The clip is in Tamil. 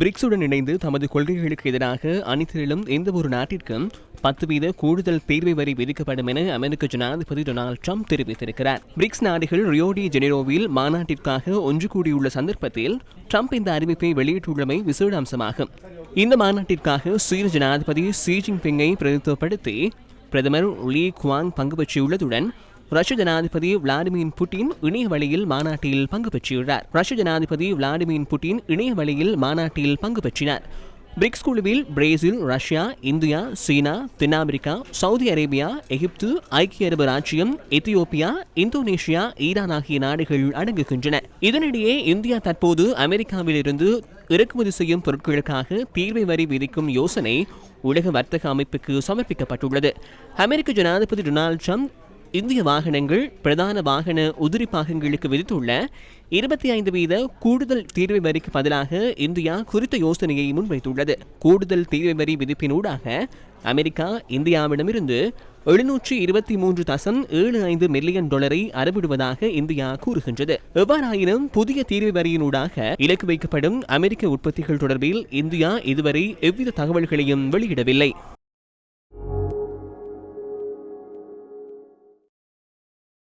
பிரிக்ஸுடன் இணைந்து தமது கொள்கைகளுக்கு எதிராக அனைத்திலும் எந்த ஒரு நாட்டிற்கும் பத்து வீத கூடுதல் தீர்வை வரி விதிக்கப்படும் என அமெரிக்க ஜனாதிபதி டொனால்டு ட்ரம்ப் தெரிவித்திருக்கிறார். பிரிக்ஸ் நாடுகள் ரியோடி ஜெனிரோவில் மாநாட்டிற்காக ஒன்று கூடியுள்ள சந்தர்ப்பத்தில் ட்ரம்ப் இந்த அறிவிப்பை வெளியிட்டுள்ளமை விசேட அம்சமாகும் இந்த மாநாட்டிற்காக சீன ஜனாதிபதி ஷி ஜின்பிங்கை பிரதித்துவப்படுத்தி பிரதமர் லீ குவாங் பங்கு பெற்றுள்ளதுடன் ரஷ்ய ஜனாதிபதி விளாடிமிர் புட்டின் இணைய வழியில் மாநாட்டில் பங்கு பெற்றுள்ளார் ரஷ்ய ஜனாதிபதி விளாடிமிர் புட்டின் இணைய வழியில் மாநாட்டில் பங்கு பெற்றினார். பிரிக்ஸ் குழுவில் பிரேசில் ரஷ்யா இந்தியா சீனா தென்னாப்பிரிக்கா சவுதி அரேபியா எகிப்து ஐக்கிய அரபு ராஜ்யம் எத்தியோப்பியா இந்தோனேஷியா ஈரான் ஆகிய நாடுகள் அடங்குகின்றன. இதனிடையே இந்தியா தற்போது அமெரிக்காவிலிருந்து இறக்குமதி செய்யும் பொருட்களுக்காக தீர்வை வரி விதிக்கும் யோசனை உலக வர்த்தக அமைப்புக்கு சமர்ப்பிக்கப்பட்டுள்ளது. அமெரிக்க ஜனாதிபதி டொனால்டு ட்ரம்ப் இந்திய வாகனங்கள் பிரதான வாகன உதிரி பாகங்களுக்கு விதித்துள்ள இருபத்தி ஐந்து வீத கூடுதல் தீர்வை வரிக்கு பதிலாக இந்தியா குறித்த யோசனையை முன்வைத்துள்ளது. கூடுதல் தீர்வை வரி விதிப்பினூடாக அமெரிக்கா இந்தியாவிடமிருந்து எழுநூற்றி இருபத்தி மூன்று தசம் ஏழு ஐந்து மில்லியன் டாலரை அறவிடுவதாக இந்தியா கூறுகின்றது. எவ்வாறாயினும் புதிய தீர்வு வரியினூடாக இலக்கு வைக்கப்படும் அமெரிக்க உற்பத்திகள் தொடர்பில் இந்தியா இதுவரை எவ்வித தகவல்களையும் வெளியிடவில்லை.